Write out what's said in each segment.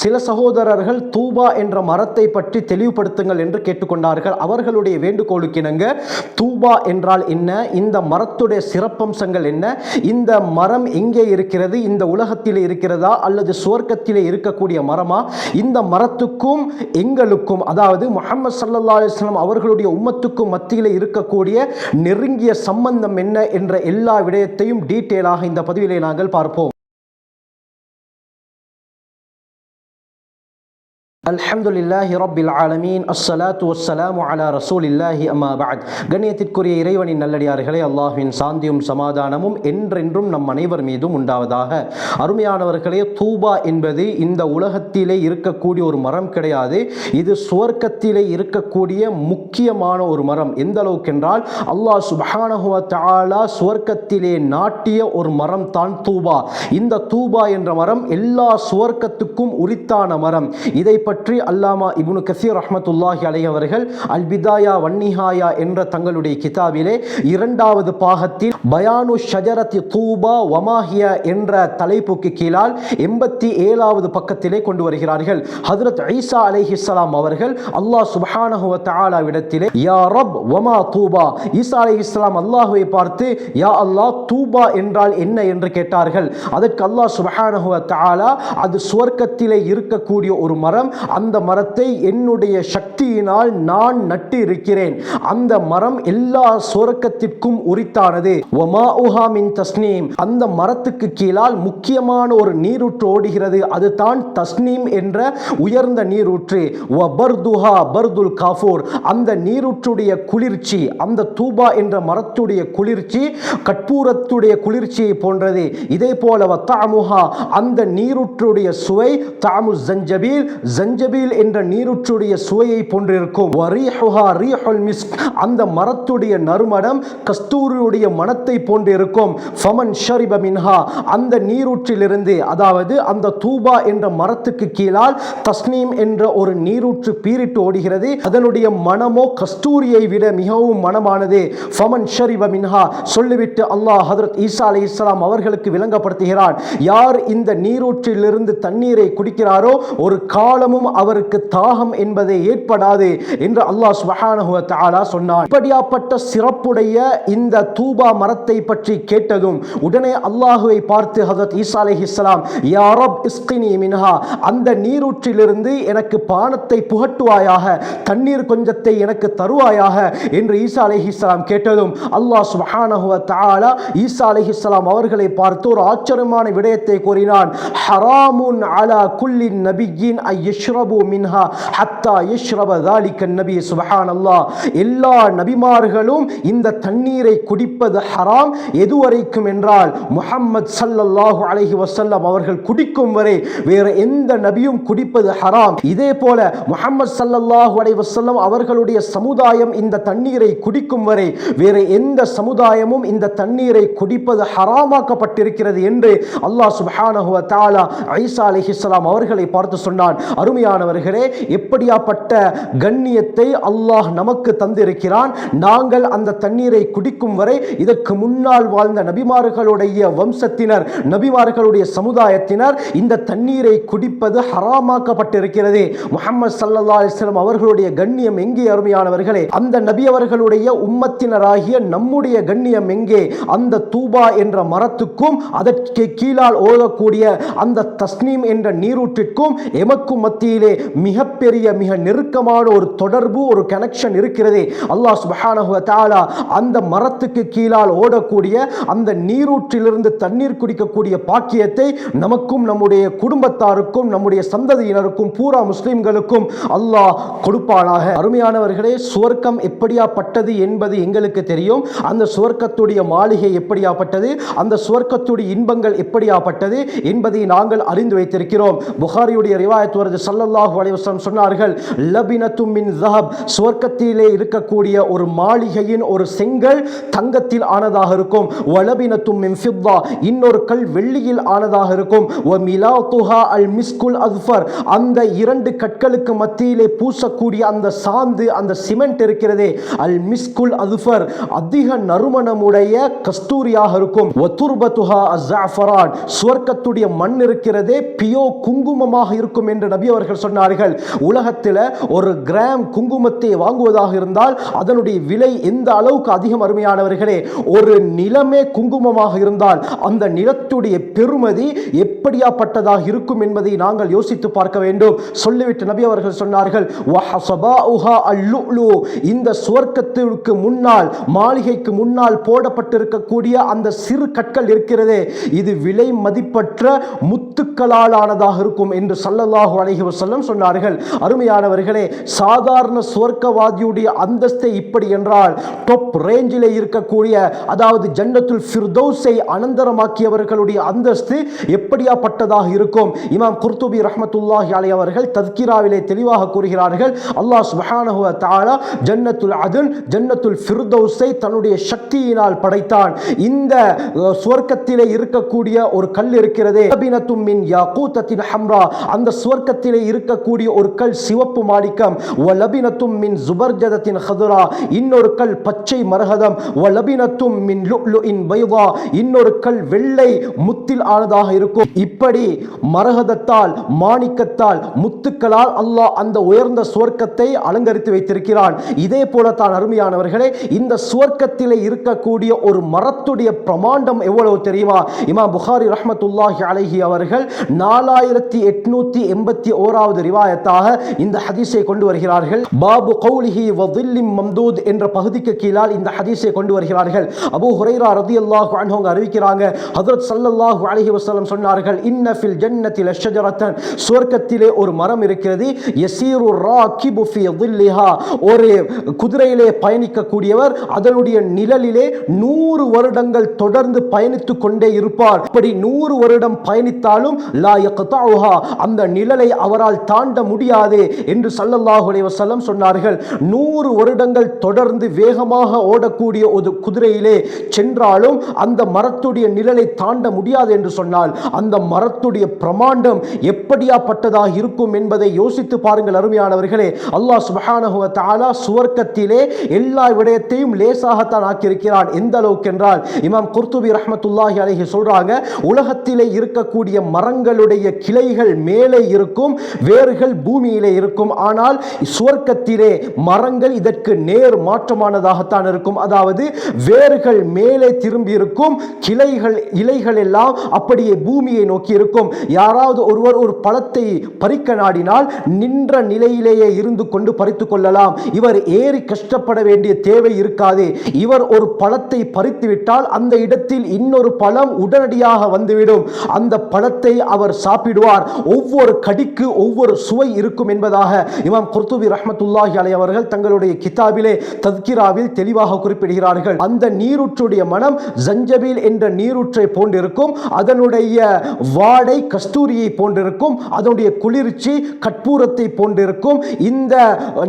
சில சகோதரர்கள் தூபா என்ற மரத்தை பற்றி தெளிவுபடுத்துங்கள் என்று கேட்டுக்கொண்டார்கள். அவர்களுடைய வேண்டுகோளுக்கிணங்க தூபா என்றால் என்ன? இந்த மரத்துடைய சிறப்பம்சங்கள் என்ன? இந்த மரம் எங்கே இருக்கிறது இந்த உலகத்திலே இருக்கிறதா? அல்லது சுவர்க்கத்திலே இருக்கக்கூடிய மரமா? இந்த மரத்துக்கும் எங்களுக்கும் அதாவது முகமது சல்லா அலிஸ்லாம் அவர்களுடைய உம்மத்துக்கும் மத்தியிலே இருக்கக்கூடிய நெருங்கிய சம்பந்தம் என்ன என்ற எல்லா விடயத்தையும் டீட்டெயிலாக இந்த பதிவிலே நாங்கள் பார்ப்போம். அல்ஹம்துலில்லாஹி ரபில் ஆலமீன். அஸ்ஸலாத்து வஸ்ஸலாமு அலா ரசூலில்லாஹி அம்மா பஅத். கண்ணியத்திற்குரிய இறைவனின் நல்லடியார்களே அல்லாஹ்வின் சாந்தியும் சமாதானமும் என்றென்றும் நம் அனைவர் மீதும் உண்டாவதாக. அருமையானவர்களே தூபா என்பது இந்த உலகத்திலே இருக்கக்கூடிய ஒரு மரம் கிடையாது. இது சுவர்க்கத்திலே இருக்கக்கூடிய முக்கியமான ஒரு மரம். எந்த அளவுக்கு என்றால் அல்லாஹ் சுப்ஹானஹு தஆலா சுவர்க்கத்திலே நாட்டிய ஒரு மரம் தான் தூபா. இந்த தூபா என்ற மரம் எல்லா சுவர்க்கத்துக்கும் உரித்தான மரம். இதை பற்றி பற்றி அல்லாமா இபுனு கசீர் அஹமத்துல்லாஹி அலை அவர்கள் அல்பிதாயா வன்னிஹாயா என்ற தங்களுடைய கிதாபிலே இரண்டாவது பாகத்தில் பயானு ஷஜரத்தி தூபா வமாஹியா என்ற தலைப்புக்கு கீழால் எண்பத்தி ஏழாவது பக்கத்திலே கொண்டு வருகிறார்கள். ஹதரத் ஐசா அலைஹிஸ்லாம் அவர்கள் அல்லாஹ் சுபஹானஹுவ வ தஆலாவிடத்திலே யா ரப் வமா தூபா? ஈசா அலை இஸ்லாம் அல்லாஹுவை பார்த்து யா அல்லாஹ் தூபா என்றால் என்ன? என்று கேட்டார்கள். அதற்கு அல்லாஹ் சுபஹானஹுவ தாலா அது சுவர்க்கத்திலே இருக்கக்கூடிய ஒரு மரம் அந்த மரத்தை என்னுடைய சக்தியினால் நான் நட்டு இருக்கிறேன் அந்த மரம் எல்லா சுரக்கத்திற்கும் உரித்தானது. ஒமாஉஹா மின் தஸ்னீம். அந்த மரத்துக்கு கீழால் முக்கியமான ஒரு நீரூற்று ஓடுகிறது. அதுதான் தஸ்னீம் என்ற உயர்ந்த நீரூற்று. வபர்துஹா பர்துல் காஃபூர். அந்த நீரூற்றுடைய குளிர்ச்சி அந்த தூபா என்ற மரத்துடைய குளிர்ச்சி கற்பூரத்துடைய குளிர்ச்சியை போன்றது. இதே போல தாமுஹா. அந்த நீரூற்றுடைய சுவை தாமு ஜஞ்சபீல் ஜஞ்சபீல் என்ற நீருற்றுடைய சுவையை போன்றிருக்கும். வரீஹுஹா ரீஹுல் மிஸ்க். அந்த மரத்துடைய நறுமணம் கஸ்தூரியுடைய மனத்தை போன்றிருக்கும். ஃபமன் ஷரிப மின்ஹா. அந்த நீரூற்றிலிருந்து அதாவது அந்த தூபா என்ற மரத்துக்கு கீழால் தஸ்னீம் என்ற ஒரு நீரூற்று பீரிட்டு ஓடுகிறது. அதனுடைய மனமோ கஸ்தூரியை விட மிகவும் மனமானது ஃபமன் ஷரிப மின்ஹா. சொல்லிவிட்டு அல்லாஹ் ஹதரத் ஈசா அலி இஸ்லாம் அவர்களுக்கு விளங்கப்படுத்துகிறான். யார் இந்த நீரூற்றிலிருந்து தண்ணீரை குடிக்கிறாரோ ஒரு காலமும் அவருக்கு தாகம் என்பதை ஏற்படாது என்று அல்லாஹ் சுபஹானஹு வ தஆலா சொன்னான். இப்படியாப்பட்ட சிறப்புடைய இந்த தூபா மரத்தை பற்றி கேட்டதும் உடனே அல்லாஹுவை பார்த்து ஹதரத் ஈசா அலைஹிஸ்ஸலாம் இஸ்லாம் ரப் இஸ்கினி மின்ஹா அந்த நீரூற்றிலிருந்து எனக்கு பானத்தை புகட்டுவாயாக தண்ணீர் கொஞ்சத்தை எனக்கு தருவாயாக என்று ஈசா அலைஹிஸ்ஸலாம் கேட்டதும் அல்லாஹ் சுப்ஹானஹு தாலா ஈசா ஈசா இஸ்லாம் அவர்களை பார்த்து ஒரு ஆச்சரியமான விடயத்தை கூறினான். ஹராமுன் அலா குல்லின் நபியின் ஐயஷ் இஷ்ரபு மின்ஹா ஹத்தா இஷ்ரப தாலிக்க நபி சுபஹான் அல்லா எல்லா நபிமார்களும் இந்த தண்ணீரை குடிப்பது ஹராம். எதுவரைக்கும் என்றால் முஹம்மது சல்லல்லாஹு அலஹி வசல்லம் அவர்கள் குடிக்கும் வரை வேறு எந்த நபியும் குடிப்பது ஹராம். இதே போல முகமது சல்லல்லாஹு அலை வசல்லம் அவர்களுடைய சமுதாயம் இந்த தண்ணீரை குடிக்கும் வரை வேறு எந்த சமுதாயமும் இந்த தண்ணீரை குடிப்பது ஹராமாக்கப்பட்டிருக்கிறது என்று அல்லாஹ் சுபஹானஹுவ தாலா ஐசா அலிஹிஸ்லாம் அவர்களை பார்த்து சொன்னான். அருமை அருமையானவர்களே எப்படியாப்பட்ட கண்ணியத்தை அல்லாஹ் நமக்கு தந்திருக்கிறான். நாங்கள் அந்த தண்ணீரை குடிக்கும் வரை இதற்கு முன்னால் வாழ்ந்த நபிமார்களுடைய வம்சத்தினர் நபிமார்களுடைய சமுதாயத்தினர் இந்த தண்ணீரை குடிப்பது ஹராமாக்கப்பட்டிருக்கிறது. முகமது சல்லா அலிஸ்லாம் அவர்களுடைய கண்ணியம் எங்கே அருமையானவர்களே? அந்த நபி அவர்களுடைய உம்மத்தினராகிய நம்முடைய கண்ணியம் எங்கே? அந்த தூபா என்ற மரத்துக்கும் அதற்கு கீழால் ஓதக்கூடிய அந்த தஸ்னீம் என்ற நீரூற்றிற்கும் எமக்கும் மத்திய மத்தியிலே மிகப்பெரிய மிக நெருக்கமான ஒரு தொடர்பு ஒரு கனெக்ஷன் இருக்கிறதே. அல்லாஹ் சுபஹானஹு தாலா அந்த மரத்துக்கு கீழால் ஓடக்கூடிய அந்த நீரூற்றிலிருந்து தண்ணீர் குடிக்கக்கூடிய பாக்கியத்தை நமக்கும் நம்முடைய குடும்பத்தாருக்கும் நம்முடைய சந்ததியினருக்கும் பூரா முஸ்லிம்களுக்கும் அல்லாஹ் கொடுப்பானாக. அருமையானவர்களே சுவர்க்கம் எப்படியாப்பட்டது என்பது எங்களுக்கு தெரியும். அந்த சுவர்க்கத்துடைய மாளிகை எப்படியாப்பட்டது? அந்த சுவர்க்கத்துடைய இன்பங்கள் எப்படியாப்பட்டது என்பதை நாங்கள் அறிந்து வைத்திருக்கிறோம். புகாரியுடைய ரிவாயத் வருது சல்லல்லாஹு அலைவசம் சொன்னார்கள் லபினத்தும் மின் ஜஹப் சுவர்க்கத்திலே இருக்கக்கூடிய ஒரு மாளிகையின் ஒரு செங்கல் தங்கத்தில் ஆனதாக இருக்கும். வலபினத்தும் மின் ஃபித்தா இன்னொரு கல் வெள்ளியில் ஆனதாக இருக்கும். வ மிலா துஹா அல் மிஸ்குல் அஸ்ஃபர் அந்த இரண்டு கற்களுக்கு மத்தியிலே பூசக்கூடிய அந்த சாந்து அந்த சிமெண்ட் இருக்கிறதே அல் மிஸ்குல் அஸ்ஃபர் அதிக நறுமணமுடைய கஸ்தூரியாக இருக்கும். வ துர்பத்துஹா அஸ்ஸாஃபரான் சுவர்க்கத்துடைய மண் இருக்கிறதே பியோ குங்குமமாக இருக்கும் என்று நபி அவர்கள் சொன்னார்கள் உலகத்தில் ஒரு கிராம் குங்குமத்தை வாங்குவதாக இருந்தால் அதனுடைய விலை எந்த அளவுக்கு அதிகம் அருமையானவர்களே? ஒரு நிலமே குங்குமமாக இருந்தால் அந்த நிலத்துடைய பெருமதி எப்படியாப்பட்டதாக இருக்கும் என்பதை நாங்கள் யோசித்து பார்க்க வேண்டும். சொல்லிவிட்டு நபி அவர்கள் சொன்னார்கள் இந்த சுவர்க்கத்திற்கு முன்னால் மாளிகைக்கு முன்னால் போடப்பட்டிருக்கக்கூடிய அந்த சிறு கற்கள் இருக்கிறதே இது விலை மதிப்பற்ற முத்துக்களால் ஆனதாக இருக்கும் என்று சல்லல்லாஹு அலஹி வசல்லம் சொன்னார்கள். அருமையானவர்களே சாதாரண சுவர்க்கவாதியுடைய அந்தஸ்தை இப்படி என்றால் டொப் ரேஞ்சிலே இருக்கக்கூடிய அதாவது ஜன்னத்துல் ஃபிர்தௌஸை அனந்தரமாக்கியவர்களுடைய அந்தஸ்து எப்படியா எப்படியாப்பட்டதாக இருக்கும். இமாம் குர்துபி ரஹமத்துல்லாஹி அலை அவர்கள் தத்கிராவிலே தெளிவாக கூறுகிறார்கள் அல்லாஹ் சுபஹானஹுவ தாலா ஜன்னத்துல் அதுன் ஜன்னத்துல் ஃபிர்தௌஸை தன்னுடைய சக்தியினால் படைத்தான். இந்த சுவர்க்கத்திலே இருக்கக்கூடிய ஒரு கல் இருக்கிறதே அபினத்தும் மின் யாக்கூத்தத்தின் ஹம்ரா. அந்த சுவர்க்கத்திலே இருக்கக்கூடிய ஒரு கல் சிவப்பு மாணிக்கம். வலபினத்தும் மின் ஜுபர்ஜதத்தின் ஹதுரா. இன்னொரு கல் பச்சை மரகதம். வலபினத்தும் மின் லுஇன் பைவா இன்னொரு கல் வெள்ளை முத்தில் ஆனதாக இருக்கும். இப்படி மரகதத்தால் மாணிக்கத்தால் முத்துக்களால் அல்லாஹ் அந்த உயர்ந்த சுவர்க்கத்தை அலங்கரித்து வைத்திருக்கிறான். இதே போலத்தான் அருமையானவர்களே இந்த சுவர்க்கத்திலே இருக்கக்கூடிய ஒரு மரத்துடைய பிரமாண்டம் எவ்வளவு தெரியுமா? இமாம் புகாரி ரஹமத்துல்லாஹி அலஹி அவர்கள் நாலாயிரத்தி எட்நூத்தி எண்பத்தி ஓராவது ரிவாயத்தாக இந்த ஹதீஸை கொண்டு வருகிறார்கள். பாபு கௌலிஹி வதில்லிம் மம்தூத் என்ற பகுதிக்கு கீழால் இந்த ஹதீஸை கொண்டு வருகிறார்கள். அபு ஹுரைரா ரதி அல்லாஹ் அவங்க அறிவிக்கிறாங்க. ஹதரத் ஸல்லல்லாஹு அலஹி வசலம் சொன்னார்கள் இன்ன இன்னஃபில் ஜன்னத்தில் லஷஜரத்தன். சுவர்க்கத்திலே ஒரு மரம் இருக்கிறது எசீரு ராகிபு ஃபி ظில்லிஹா ஒரு குதிரையிலே பயணிக்கக்கூடியவர் அதனுடைய நிழலிலே நூறு வருடங்கள் தொடர்ந்து பயணித்து கொண்டே இருப்பார். இப்படி நூறு வருடம் பயணித்தாலும் லா யக்தாஹா அந்த நிழலை அவரால் தாண்ட முடியாது என்று சல்லல்லாஹு அலைஹி வஸல்லம் சொன்னார்கள். நூறு வருடங்கள் தொடர்ந்து வேகமாக ஓடக்கூடிய ஒரு குதிரையிலே சென்றாலும் அந்த மரத்துடைய நிழலை தாண்ட முடியாது என்று சொன்னால் அந்த மரத்துடைய பிரமாண்டம் எப்படியாப்பட்டதாக இருக்கும் என்பதை யோசித்து பாருங்கள் அருமையானவர்களே. அல்லாஹ் சுபஹானஹுவ தாலா சுவர்க்கத்திலே எல்லா விடயத்தையும் லேசாகத்தான் ஆக்கியிருக்கிறான். எந்த அளவுக்கு என்றால் இமாம் குர்துபி ரஹமத்துல்லாஹி அலைஹி சொல்றாங்க உலகத்திலே இருக்கக்கூடிய மரங்களுடைய கிளைகள் மேலே இருக்கும் வேர்கள் பூமியிலே இருக்கும். ஆனால் சுவர்க்கத்திலே மரங்கள் இதற்கு நேர் மாற்றமானதாகத்தான் இருக்கும். அதாவது வேர்கள் மேலே திரும்பி இருக்கும் கிளைகள் இலைகள் எல்லாம் அப்படியே பூமியை நோக்கி இருக்கும் யாராவது ஒருவர் ஒரு பழத்தை பறிக்க நாடினால் நின்ற நிலையிலேயே இருந்து கொண்டு பறித்து கொள்ளலாம். இவர் ஏறி கஷ்டப்பட வேண்டிய தேவை இருக்காது. இவர் ஒரு பழத்தை பறித்துவிட்டால் அந்த இடத்தில் இன்னொரு பழம் உடனடியாக வந்துவிடும். அந்த பழத்தை அவர் சாப்பிடுவார். ஒவ்வொரு கடிக்கு ஒவ்வொரு சுவை இருக்கும் என்பதாக இமாம் குர்துபி ரஹமத்துல்லாஹி அலை அவர்கள் தங்களுடைய கிதாபிலே தத்கிராவில் தெளிவாக குறிப்பிடுகிறார்கள். அந்த நீரூற்றுடைய மனம் ஜஞ்சபில் என்ற நீரூற்றை போன்றிருக்கும். அதனுடைய வாடை கஸ்தூரியை போன்றிருக்கும் அதனுடைய குளிர்ச்சி கற்பூரத்தை போன்றிருக்கும் இந்த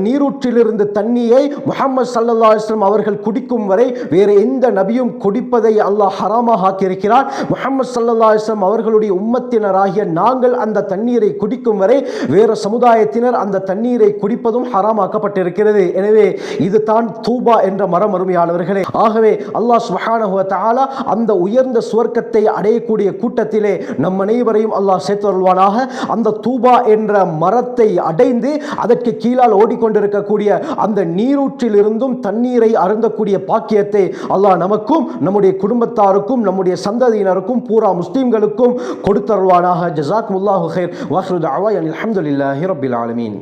நீரூற்றிலிருந்து தண்ணியை முகமது சல்லல்லாஹு அவர்கள் குடிக்கும் வரை வேறு எந்த நபியும் குடிப்பதை அல்லாஹ் ஹராமாக ஆக்கியிருக்கிறார் முகமது சல்லல்லாஹு அவர்களுடைய உம்மத்தினராகிய நாங்கள் அந்த தண்ணீரை குடிக்கும் வரை வேறு சமுதாயத்தினர் அந்த தண்ணீரை குடிப்பதும் ஹராமாக்கப்பட்டிருக்கிறது. எனவே இது தான் தூபா என்ற மரம் அருமையானவர்களே. ஆகவே அல்லாஹ் சுஹானஹுவ தாலா அந்த உயர்ந்த சுவர்க்கத்தை அடையக்கூடிய கூட்டத்திலே நம் அனைவரையும் அல்லாஹ் சேர்த்து வருவானாக அந்த தூபா என்ற மரத்தை அடைந்து அதற்கு கீழால் ஓடிக்கொண்டிருக்கக்கூடிய அந்த நீரூற்றிலிருந்தும் தண்ணீரை அருந்தக்கூடிய பாக்கியத்தை அல்லாஹ் நமக்கும் நம்முடைய குடும்பத்தாருக்கும் நம்முடைய சந்ததியினருக்கும் பூரா முஸ்லீம்களுக்கும் கொடுத்தருவானாக ஜசாக் முல்லாஹு ஹைர் வாஹ்ரு தஅவா அல்ஹம்துலில்லாஹி ரப்பில் ஆலமீன்.